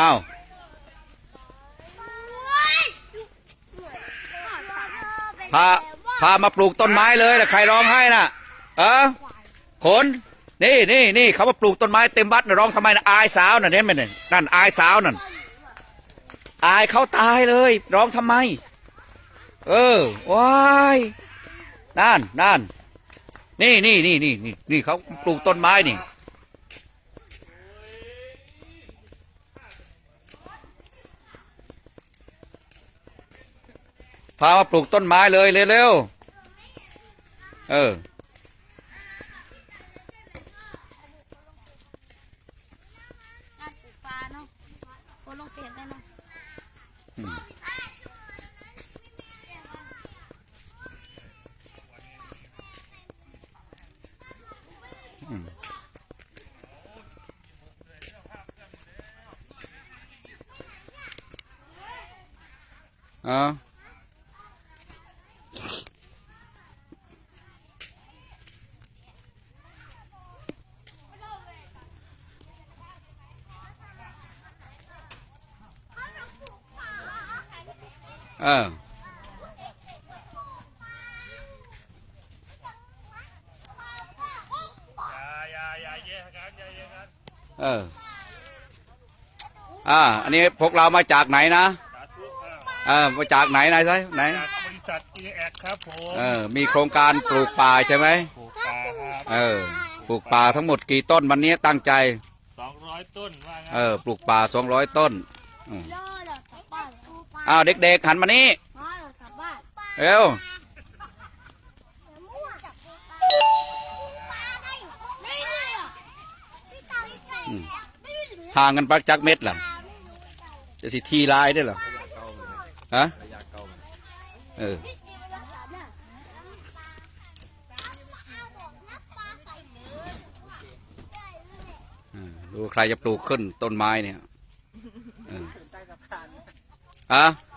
อ้าวพาพามาปลูกต้นไม้เลยล่ะใครร้องไห้น่ะ เออขนนี่นี่นี่เขามาปลูกต้นไม้เต็มวัดน่ะร้องทำไมน่ะอายสาวน่ะเนี่ยมันน่ะนั่นอายสาวนั่นอายเขาตายเลย ร้องทำไม เออว้ายนั่นนั่นนี่นี่นี่นี่นี่นี่เขาปลูกต้นไม้นี่ พามาปลูกต้นไม้เลยเร็วๆเออ งานปลูกปลาเนาะโคนลงเตียนได้เนาะอืมเอ่า เอออย่าอย่าอย่าแยกกันอย่าแยกกันเออ อ่า อันนี้พวกเรามาจากไหนนะสาธุครับเออ มาจากไหนไหนไซไหนจากบริษัทอีแอคครับผมเออ มีโครงการปลูกป่าใช่ไหม ปลูกป่าครับเออ ปลูกป่าทั้งหมดกี่ต้นวันนี้ตั้งใจ สองร้อยต้นว่างั้น เออ ปลูกป่าสองร้อยต้นล่อเดี๋ยวกลั อ้าวเด็กๆหันมานี่ล่อเดี๋ยวกลับบ้านเร็วมั่วจับปลูกปลาปลาได้ไม่ได้อะพี่ตาไม่ใช่ไม่ได้หรือห่างกันปักจักเม็ดล่ะจะสิทีลายได้เหรอฮะเออพี่จีมันรักษาเนี่ยเอาบอกนับปลาใส่เลยได้เลยอ่าดูใครจะปลูกขึ้นต้นไม้เนี่ย เออฮะ